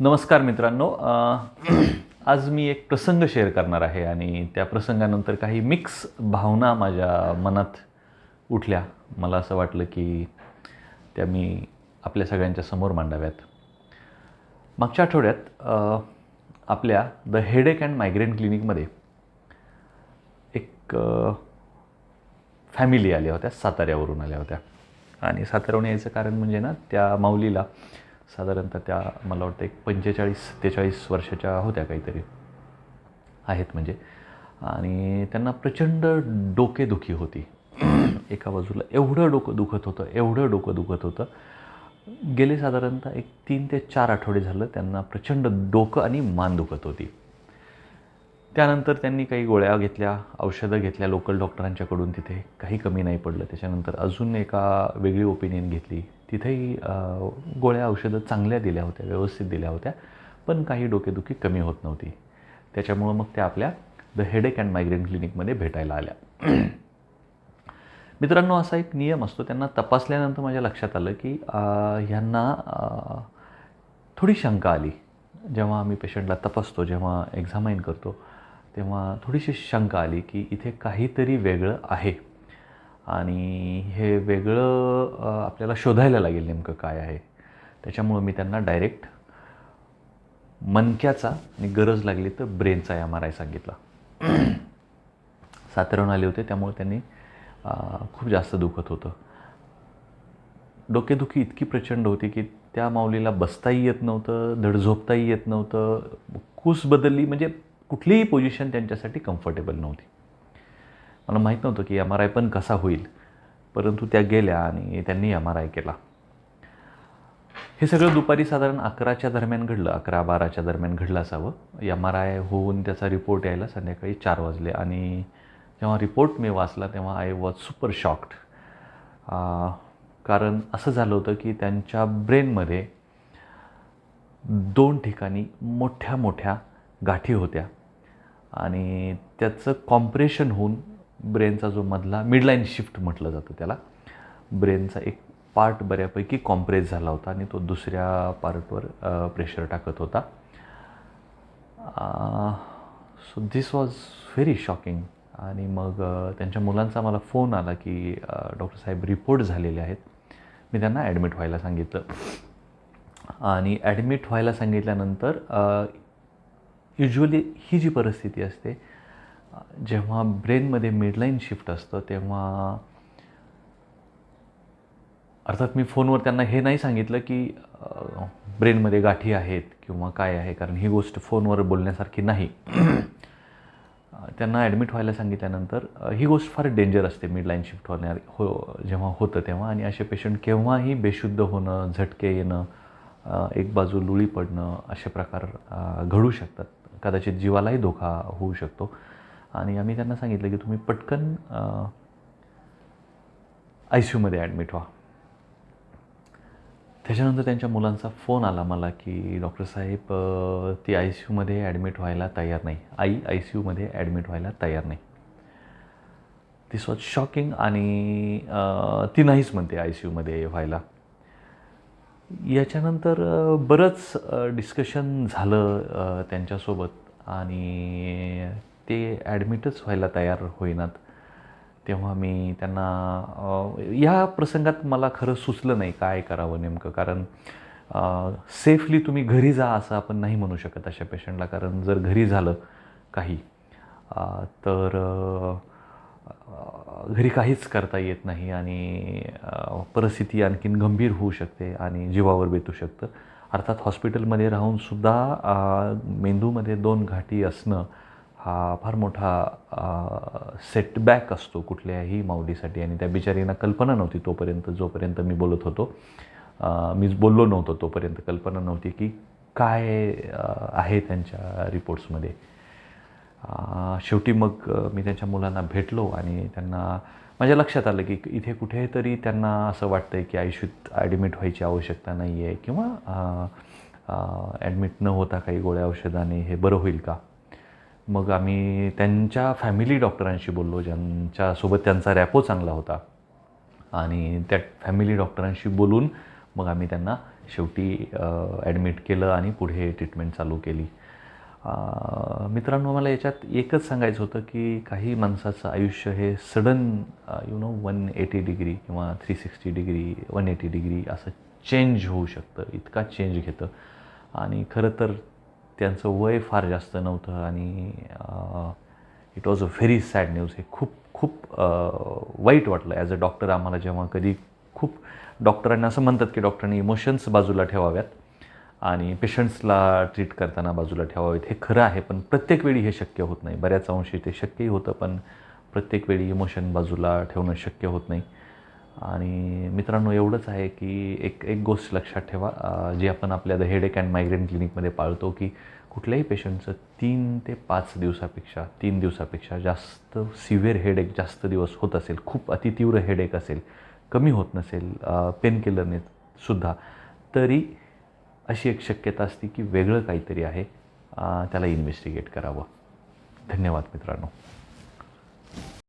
नमस्कार मित्रांनो. आज मी एक प्रसंग शेअर करणार आहे आणि त्या प्रसंगानंतर काही मिक्स भावना माझ्या मनात उठल्या. मला असं वाटलं की त्या मी आपल्या सगळ्यांच्या समोर मांडाव्यात. मागच्या आठवड्यात आपल्या द हेडेक अँड मायग्रेन क्लिनिकमध्ये एक फॅमिली आल्या होत्या साताऱ्यावरून आल्या होत्या. आणि साताऱ्यावरून यायचं कारण म्हणजे ना त्या माऊलीला साधारणतः त्या मला वाटतं एक पंचेचाळीस सत्तेचाळीस वर्षाच्या होत्या काहीतरी. आहेत म्हणजे. आणि त्यांना प्रचंड डोकेदुखी होती. एका बाजूला एवढं डोकं दुखत होतं एवढं डोकं दुखत होतं. गेले साधारणतः एक तीन ते चार आठवडे झालं त्यांना प्रचंड डोकं आणि मान दुखत होती. त्यानंतर त्यांनी काही गोळ्या घेतल्या औषधं घेतल्या लोकल डॉक्टरांच्याकडून तिथे. काही कमी नाही पडलं. त्याच्यानंतर अजून एका वेगळी ओपिनियन घेतली. तिथेही गोळ्या औषधं चांगल्या दिल्या होत्या व्यवस्थित दिल्या होत्या पण काही डोकेदुखी कमी होत नव्हती. त्याच्यामुळं मग त्या आपल्या द हेडेक अँड मायग्रेन क्लिनिकमध्ये भेटायला आल्या. मित्रांनो असा एक नियम असतो. त्यांना तपासल्यानंतर माझ्या लक्षात आलं की ह्यांना थोडी शंका आली. जेव्हा आम्ही पेशंटला तपासतो जेव्हा एक्झामाईन करतो तेव्हा थोडीशी शंका आली की इथे काहीतरी वेगळं आहे. आणि हे वेगळं आपल्याला शोधायला लागेल नेमकं काय आहे. त्याच्यामुळं मी त्यांना डायरेक्ट मनक्याचा आणि गरज लागली तर ब्रेनचा एम आर आय सांगितला. साताऱ्याहून आले होते त्यामुळे त्यांनी खूप जास्त दुखत होतं. डोकेदुखी इतकी प्रचंड होती की त्या माऊलीला बसताही येत नव्हतं धड झोपताही येत नव्हतं. कूस बदलली म्हणजे कुठलीही पोझिशन त्यांच्यासाठी कम्फर्टेबल नव्हती. मला माहीत नव्हतं की एम आर आय पण कसा होईल परंतु त्या गेल्या आणि त्यांनी एम आर आय केला. हे सगळं दुपारी साधारण अकराच्या दरम्यान घडलं अकरा बाराच्या दरम्यान घडलं असावं. एम आर आय होऊन त्याचा रिपोर्ट यायला संध्याकाळी चार वाजले आणि जेव्हा रिपोर्ट मी वाचला तेव्हा आय वॉज सुपर शॉक्ड कारण असं झालं होतं की त्यांच्या ब्रेनमध्ये दोन ठिकाणी मोठ्या मोठ्या गाठी होत्या. आणि त्याचं कॉम्प्रेशन होऊन ब्रेनचा जो मधला मिडलाईन शिफ्ट म्हटलं जातं त्याला ब्रेनचा एक पार्ट बऱ्यापैकी कॉम्प्रेस झाला होता आणि तो दुसऱ्या पार्टवर प्रेशर टाकत होता. So this was very shocking आणि मग त्यांच्या मुलांचा मला फोन आला की डॉक्टर साहेब रिपोर्ट झालेले आहेत. मी त्यांना ॲडमिट व्हायला सांगितलं. आणि ॲडमिट व्हायला सांगितल्यानंतर युजली ही जी परिस्थिती असते जेव्हा ब्रेनमध्ये मिडलाईन शिफ्ट असतं तेव्हा अर्थात मी फोनवर त्यांना हे नाही सांगितलं की ब्रेनमध्ये गाठी आहेत किंवा काय आहे कारण ही गोष्ट फोनवर बोलण्यासारखी नाही. त्यांना ॲडमिट व्हायला सांगितल्यानंतर ही गोष्ट फार डेंजर असते मिडलाईन शिफ्ट होणार हो जेव्हा होतं तेव्हा. आणि असे पेशंट केव्हाही बेशुद्ध होणं झटके येणं एक बाजू लुळी पडणं असे प्रकार घडू शकतात. कदाचित जीवालाही धोका होऊ शकतो. आणि आम्ही त्यांना सांगितलं की तुम्ही पटकन आय सी यूमध्ये ॲडमिट व्हा. त्याच्यानंतर त्यांच्या मुलांचा फोन आला मला की डॉक्टर साहेब ती आय सी यूमध्ये ॲडमिट व्हायला तयार नाही. आई आय सी यूमध्ये ॲडमिट व्हायला तयार नाही. दिस वॉज शॉकिंग आणि ती नाहीच म्हणते आय सी यूमध्ये व्हायला. याच्यानंतर बरंच डिस्कशन झालं त्यांच्यासोबत आणि ते ॲडमिटच व्हायला तयार होईनात. तेव्हा मी त्यांना या प्रसंगात मला खरं सुचलं नाही काय करावं नेमकं. कारण सेफली तुम्ही घरी जा असं आपण नाही म्हणू शकत अशा पेशंटला कारण जर घरी झालं काही तर घरी काहीच करता येत नाही आणि परिस्थिती आणखीन गंभीर होऊ शकते आणि जीवावर बेतू शकतं. अर्थात हॉस्पिटलमध्ये राहूनसुद्धा मेंदूमध्ये दोन घाटी असणं हा फार मोठा सेटबॅक असतो कुठल्याही माऊलीसाठी आणि त्या बिचारींना कल्पना नव्हती तोपर्यंत जोपर्यंत मी बोलत होतो. मीच बोललो नव्हतो तोपर्यंत कल्पना नव्हती की काय आहे त्यांच्या रिपोर्ट्समध्ये शेवटी मग मी त्यांच्या मुलांना भेटलो आणि त्यांना माझ्या लक्षात आलं की इथे कुठेतरी त्यांना असं वाटतं आहे की आयुष्यात ॲडमिट व्हायची आवश्यकता नाही आहे किंवा ॲडमिट न होता काही गोळ्या औषधाने हे बरं होईल का? मग आम्ही त्यांच्या फॅमिली डॉक्टरांशी बोललो ज्यांच्यासोबत त्यांचा रॅपो चांगला होता. आणि त्या फॅमिली डॉक्टरांशी बोलून मग आम्ही त्यांना शेवटी ॲडमिट केलं आणि पुढे ट्रीटमेंट चालू केली. मित्रांनो मला याच्यात एकच सांगायचं होतं की काही माणसाचं आयुष्य हे sudden you know one eighty degree किंवा three sixty degree one eighty degree असं चेंज होऊ शकतं इतका चेंज घेतं. आणि खरं तर त्यांचं वय फार जास्त नव्हतं आणि it was a very sad news हे खूप खूप वाईट वाटलं. ॲज अ डॉक्टर आम्हाला जेव्हा कधी खूप डॉक्टरांना असं म्हणतात की डॉक्टरांनी इमोशन्स बाजूला ठेवाव्यात. आणि पेशंट्सला ट्रीट करताना बाजूला ठेवावेत. हे खरं आहे पण प्रत्येक वेळी हे शक्य होत नाही. बऱ्याच अंशी ते शक्यही होतं पण प्रत्येक वेळी इमोशन बाजूला ठेवणं शक्य होत नाही. आणि मित्रांनो एवढंच आहे की एक एक गोष्ट लक्षात ठेवा जी आपण आपल्या द हेडेक अँड मायग्रेन क्लिनिकमध्ये पाळतो की कुठल्याही पेशंटचं तीन ते पाच दिवसापेक्षा तीन दिवसापेक्षा जास्त सिव्हिअर हेडेक जास्त दिवस होत असेल खूप अतितीव्र हेडेक असेल कमी होत नसेल पेनकिलरने सुद्धा तरी अशी एक शक्यता असते की वेगळं काहीतरी आहे त्याला इन्व्हेस्टिगेट करावं. धन्यवाद मित्रांनो.